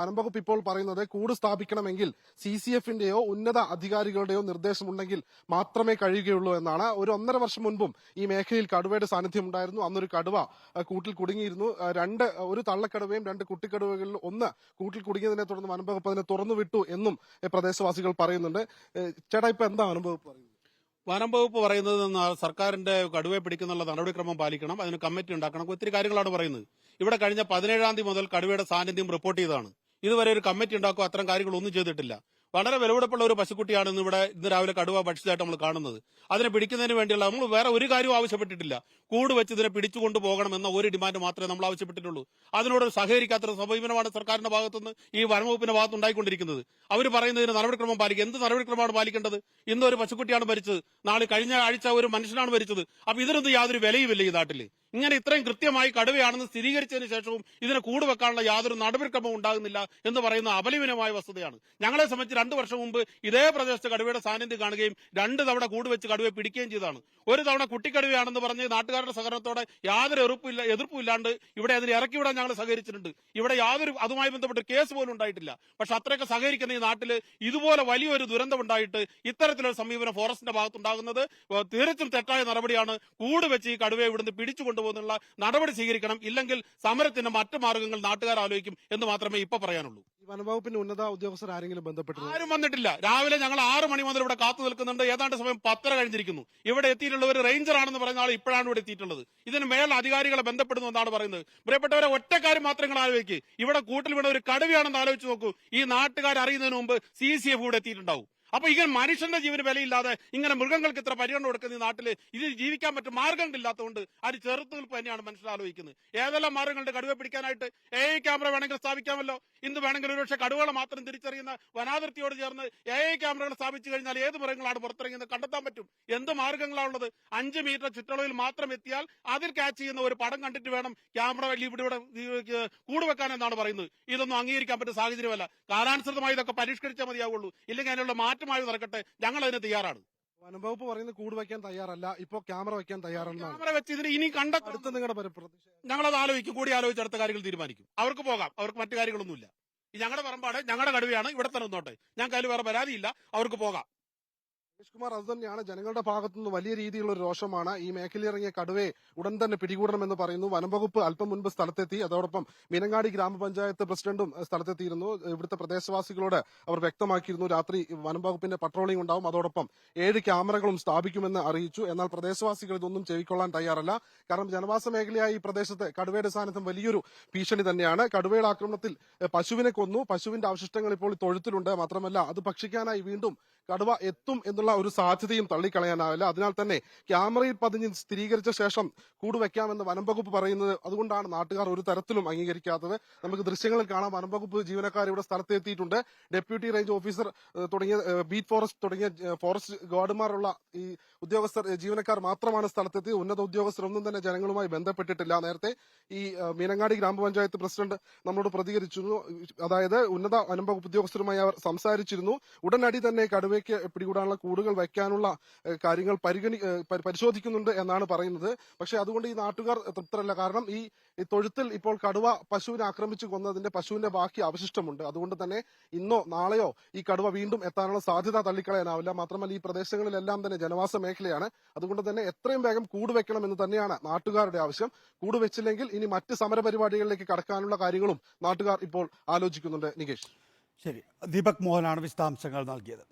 വനംവകുപ്പ് ഇപ്പോൾ പറയുന്നത് കൂട് സ്ഥാപിക്കണമെങ്കിൽ സി സി എഫിന്റെയോ ഉന്നത അധികാരികളുടെയോ നിർദ്ദേശം ഉണ്ടെങ്കിൽ മാത്രമേ കഴിയുകയുള്ളൂ എന്നാണ്. ഒരു ഒന്നര വർഷം മുൻപും ഈ മേഖലയിൽ കടുവയുടെ സാന്നിധ്യം ഉണ്ടായിരുന്നു. അന്നൊരു കടുവ കൂട്ടിൽ കുടുങ്ങിയിരുന്നു. രണ്ട് ഒരു തള്ളക്കടുവയും രണ്ട് കുട്ടിക്കടുവകളിൽ ഒന്ന് കൂട്ടിൽ കുടുങ്ങിയതിനെ തുടർന്ന് വനംവകുപ്പ് അതിനെ തുറന്നു വിട്ടു എന്നും പ്രദേശവാസികൾ പറയുന്നുണ്ട്. ചേട്ടാ ഇപ്പൊ എന്താ വനംവകുപ്പ് പറയുന്നത്? വനം വകുപ്പ് പറയുന്നത് സർക്കാരിന്റെ കടുവയെ പിടിക്കുന്നുള്ള നടപടിക്രമം പാലിക്കണം അതിന് കമ്മിറ്റി ഉണ്ടാക്കണം ഒത്തിരി കാര്യങ്ങളാണ് പറയുന്നത്. ഇവിടെ കഴിഞ്ഞ പതിനേഴാം തീയതി മുതൽ കടുവയുടെ സാന്നിധ്യം റിപ്പോർട്ട് ചെയ്തതാണ്. ഇതുവരെ ഒരു കമ്മിറ്റി ഉണ്ടാക്കുക അത്തരം കാര്യങ്ങളൊന്നും ചെയ്തിട്ടില്ല. വളരെ വിലപിടിപ്പുള്ള ഒരു പശുക്കുട്ടിയാണ് ഇന്ന് ഇവിടെ ഇന്ന് രാവിലെ കടുവ ഭക്ഷിച്ചതായിട്ട് നമ്മൾ കാണുന്നത്. അതിനെ പിടിക്കുന്നതിന് വേണ്ടിയുള്ള നമ്മൾ വേറെ ഒരു കാര്യവും ആവശ്യപ്പെട്ടിട്ടില്ല. കൂട് വെച്ച് ഇതിനെ പിടിച്ചുകൊണ്ട് പോകണം എന്ന ഒരു ഡിമാൻഡ് മാത്രമേ നമ്മൾ ആവശ്യപ്പെട്ടിട്ടുള്ളൂ. അതിനോട് സഹകരിക്കാത്ത സമീപനമാണ് സർക്കാരിന്റെ ഭാഗത്തുനിന്ന് ഈ വനംവകുപ്പിന്റെ ഭാഗത്ത് ഉണ്ടായിക്കൊണ്ടിരിക്കുന്നത്. അവർ പറയുന്നതിന് നടപടിക്രമം പാലിക്കുക. എന്ത് നടപടിക്രമമാണ് പാലിക്കേണ്ടത്? ഇന്ന് ഒരു പശുക്കുട്ടിയാണ് മരിച്ചത്. നാളെ കഴിഞ്ഞ ആഴ്ച ഒരു മനുഷ്യനാണ് മരിച്ചത്. അപ്പൊ ഇതിനൊന്നും യാതൊരു വിലയുമില്ല ഈ നാട്ടിൽ. ഇങ്ങനെ ഇത്രയും കൃത്യമായി കടുവയാണെന്ന് സ്ഥിരീകരിച്ചതിന് ശേഷവും ഇതിനെ കൂട് വെക്കാനുള്ള യാതൊരു നടപടിക്രമവും ഉണ്ടാകുന്നില്ല എന്ന് പറയുന്ന അപലപനമായ വസ്തുതയാണ്. ഞങ്ങളെ സംബന്ധിച്ച് രണ്ടു വർഷം മുമ്പ് ഇതേ പ്രദേശത്ത് കടുവയുടെ സാന്നിധ്യം കാണുകയും രണ്ട് തവണ കൂട് വെച്ച് കടുവയെ പിടിക്കുകയും ചെയ്തതാണ്. ഒരു തവണ കുട്ടിക്കടുവയാണെന്ന് പറഞ്ഞ് നാട്ടുകാരുടെ സഹകരണത്തോടെ യാതൊരു എതിർപ്പില്ല എതിർപ്പുമില്ലാണ്ട് ഇവിടെ അതിനെ ഇറക്കി വിടാൻ ഞങ്ങൾ സഹകരിച്ചിട്ടുണ്ട്. ഇവിടെ യാതൊരു അതുമായി ബന്ധപ്പെട്ട് കേസ് പോലും ഉണ്ടായിട്ടില്ല. പക്ഷെ അത്രയൊക്കെ സഹകരിക്കുന്ന ഈ നാട്ടിൽ ഇതുപോലെ വലിയൊരു ദുരന്തം ഉണ്ടായിട്ട് ഇത്തരത്തിലൊരു സമീപനം ഫോറസ്റ്റിന്റെ ഭാഗത്തുണ്ടാകുന്നത് ഏഹ് തെറ്റായ നടപടിയാണ് കൂട് വെച്ച് ഈ കടുവയെ ഇവിടുന്ന് പിടിച്ചു കൊണ്ടുപോകുന്നുള്ള നടപടി സ്വീകരിക്കണം. ഇല്ലെങ്കിൽ സമരത്തിന്റെ മറ്റു മാർഗങ്ങൾ നാട്ടുകാർ ആലോചിക്കും എന്ന് മാത്രമേ ഇപ്പൊ പറയാനുള്ളൂ. വനംവകുപ്പിന്റെ ഉന്നത ഉദ്യോഗസ്ഥർ ആരെങ്കിലും ബന്ധപ്പെട്ടു ആരും വന്നിട്ടില്ല. രാവിലെ ഞങ്ങൾ ആറ് മണി മുതൽ ഇവിടെ കാത്തു നിൽക്കുന്നുണ്ട്. ഏതാണ്ട് സമയം പത്തര കഴിഞ്ഞിരിക്കുന്നു. ഇവിടെ എത്തിയിട്ടുള്ള ഒരു റേഞ്ചർ ആണെന്ന് പറയുന്ന ആൾ ഇപ്പോഴാണ് ഇവിടെ എത്തിയിട്ടുള്ളത്. ഇതിന് മേൽ അധികാരികളെ ബന്ധപ്പെടുന്നു എന്നാണ് പറയുന്നത്. പ്രിയപ്പെട്ടവരെ ഒറ്റക്കാര്യം മാത്രം നിങ്ങൾ ആലോചിക്കുക ഇവിടെ കൂട്ടിൽ വീണ ഒരു കടുവയാണെന്ന് ആലോചിച്ച് നോക്കൂ. ഈ നാട്ടുകാർ അറിയുന്നതിന് മുമ്പ് സി സി എഫ് ഇവിടെ എത്തിയിട്ടുണ്ടാവും. അപ്പൊ ഇങ്ങനെ മനുഷ്യന്റെ ജീവന് വിലയില്ലാതെ ഇങ്ങനെ മൃഗങ്ങൾക്ക് ഇത്ര പരിഗണന കൊടുക്കുന്ന ഈ നാട്ടിൽ ഇത് ജീവിക്കാൻ പറ്റും മാർഗങ്ങളില്ലാത്തതുകൊണ്ട് അത് ചെറുത്തുനിൽപ്പ് തന്നെയാണ് മനസ്സിലാലോചിക്കുന്നത് ഏതെല്ലാം മാർഗങ്ങളുണ്ട് കടുവ പിടിക്കാനായിട്ട് എ ഐ ക്യാമറ വേണമെങ്കിൽ സ്ഥാപിക്കാമല്ലോ? ഇന്ന് വേണമെങ്കിൽ ഒരുപക്ഷെ കടുവകളെ മാത്രം തിരിച്ചറിയുന്ന വനാതിർത്തിയോട് ചേർന്ന് എ ഐ ക്യാമറകൾ സ്ഥാപിച്ചു കഴിഞ്ഞാൽ ഏത് മൃഗങ്ങളാണ് പുറത്തിറങ്ങിയത് കണ്ടെത്താൻ പറ്റും? എന്ത് മാർഗങ്ങളാണുള്ളത് അഞ്ച് മീറ്റർ ചുറ്റളവിൽ മാത്രം എത്തിയാൽ അതിൽ ക്യാച്ച് ചെയ്യുന്ന ഒരു പടം കണ്ടിട്ട് വേണം ക്യാമറ ഇവിടെ ഇവിടെ കൂട് വെക്കാൻ എന്നാണ് പറയുന്നത്. ഇതൊന്നും അംഗീകരിക്കാൻ പറ്റുന്ന സാഹചര്യമല്ല. കാലാനുസൃതമായി ഇതൊക്കെ പരിഷ്കരിച്ചാൽ മതിയാവുള്ളൂ. ഇല്ലെങ്കിൽ അതിനുള്ള മാറ്റമായി നടക്കട്ടെ. ഞങ്ങൾ അതിന് തയ്യാറാണ്. വനംവകുപ്പ് പറയുന്നത് കൂട് വയ്ക്കാൻ തയ്യാറല്ല. ഇപ്പൊ ക്യാമറ വയ്ക്കാൻ തയ്യാറെന്നാണ്. ക്യാമറ വെച്ച് ഇതിന് ഇനി കണ്ടെത്തും അടുത്ത നിങ്ങളുടെ ഞങ്ങളത് ആലോചിക്കും. കൂടി ആലോചിച്ച് അടുത്ത കാര്യങ്ങൾ തീരുമാനിക്കും. അവർക്ക് പോകാം. അവർക്ക് മറ്റു കാര്യങ്ങളൊന്നുമില്ല. ഈ ഞങ്ങളുടെ പറമ്പാട് ഞങ്ങളുടെ കടുവയാണ്. ഇവിടെ തന്നെ നിന്നോട്ടെ. ഞാൻ അതിൽ വേറെ പരാതിയില്ല. അവർക്ക് പോകാം. കുമാർ അത് തന്നെയാണ് ജനങ്ങളുടെ ഭാഗത്തുനിന്ന് വലിയ രീതിയിലുള്ള ഒരു രോഷമാണ് ഈ മേഖലയിൽ ഇറങ്ങിയ കടുവയെ ഉടൻ തന്നെ പിടികൂടണമെന്ന് പറയുന്നു. വനംവകുപ്പ് അല്പം മുൻപ് സ്ഥലത്തെത്തി അതോടൊപ്പം മീനങ്ങാടി ഗ്രാമപഞ്ചായത്ത് പ്രസിഡന്റും സ്ഥലത്തെത്തിയിരുന്നു. ഇവിടുത്തെ പ്രദേശവാസികളോട് അവർ വ്യക്തമാക്കിയിരുന്നു. രാത്രി വനംവകുപ്പിന്റെ പട്രോളിംഗ് ഉണ്ടാവും. അതോടൊപ്പം ഏഴ് ക്യാമറകളും സ്ഥാപിക്കുമെന്ന് അറിയിച്ചു. എന്നാൽ പ്രദേശവാസികൾ ഇതൊന്നും ചെവിക്കൊള്ളാൻ തയ്യാറല്ല. കാരണം ജനവാസ മേഖലയായ ഈ പ്രദേശത്ത് കടുവയുടെ സാന്നിധ്യം വലിയൊരു ഭീഷണി തന്നെയാണ്. കടുവയുടെ ആക്രമണത്തിൽ പശുവിനെ കൊന്നു. പശുവിന്റെ അവശിഷ്ടങ്ങൾ ഇപ്പോൾ തൊഴുത്തിലുണ്ട്. മാത്രമല്ല അത് ഭക്ഷിക്കാനായി വീണ്ടും കടുവ എത്തും എന്നുള്ള ഒരു സാധ്യതയും തള്ളിക്കളയാനാവില്ല. അതിനാൽ തന്നെ ക്യാമറയിൽ പതിഞ്ഞ് സ്ഥിരീകരിച്ച ശേഷം കൂടുവെക്കാമെന്ന് വനംവകുപ്പ് പറയുന്നത് അതുകൊണ്ടാണ് നാട്ടുകാർ ഒരു തരത്തിലും അംഗീകരിക്കാത്തത്. നമുക്ക് ദൃശ്യങ്ങളിൽ കാണാം വനംവകുപ്പ് ജീവനക്കാർ ഇവിടെ സ്ഥലത്ത് എത്തിയിട്ടുണ്ട്. ഡെപ്യൂട്ടി റേഞ്ച് ഓഫീസർ തുടങ്ങിയ ബീറ്റ് ഫോറസ്റ്റ് തുടങ്ങിയ ഫോറസ്റ്റ് ഗാർഡുമാരുള്ള ഈ ഉദ്യോഗസ്ഥർ ജീവനക്കാർ മാത്രമാണ് സ്ഥലത്തെത്തി ഉന്നത ഉദ്യോഗസ്ഥരൊന്നും തന്നെ ജനങ്ങളുമായി ബന്ധപ്പെട്ടിട്ടില്ല. നേരത്തെ ഈ മീനങ്ങാടി ഗ്രാമപഞ്ചായത്ത് പ്രസിഡന്റ് നമ്മളോട് പ്രതികരിച്ചിരുന്നു. അതായത് ഉന്നത വനംവകുപ്പ് ഉദ്യോഗസ്ഥരുമായി അവർ സംസാരിച്ചിരുന്നു. ഉടനടി തന്നെ കടുവയ്ക്ക് പിടികൂടാനുള്ള കൂടുകൾ വയ്ക്കാനുള്ള കാര്യങ്ങൾ പരിഗണി പരി- പരിശോധിക്കുന്നുണ്ട് എന്നാണ് പറയുന്നത്. പക്ഷെ അതുകൊണ്ട് ഈ നാട്ടുകാർ തൃപ്തരല്ല. കാരണം ഈ തൊഴുത്തിൽ ഇപ്പോൾ കടുവ പശുവിനെ ആക്രമിച്ചു കൊന്നതിന്റെ പശുവിന്റെ ബാക്കി അവശിഷ്ടമുണ്ട്. അതുകൊണ്ട് തന്നെ ഇന്നോ നാളെയോ ഈ കടുവ വീണ്ടും എത്താനുള്ള സാധ്യത തള്ളിക്കളയാനാവില്ല. മാത്രമല്ല ഈ പ്രദേശങ്ങളിലെല്ലാം തന്നെ ജനവാസ മേഖലയാണ്. അതുകൊണ്ട് തന്നെ എത്രയും വേഗം കൂട് വെക്കണം എന്ന് തന്നെയാണ് നാട്ടുകാരുടെ ആവശ്യം. കൂട് വെച്ചില്ലെങ്കിൽ ഇനി മറ്റ് സമരപരിപാടികളിലേക്ക് കടക്കാനുള്ള കാര്യങ്ങളും നാട്ടുകാർ ഇപ്പോൾ ആലോചിക്കുന്നുണ്ട്. നികേഷ്. ശരി. ദീപക് മോഹനാണ് വിശദാംശങ്ങൾ നൽകിയത്.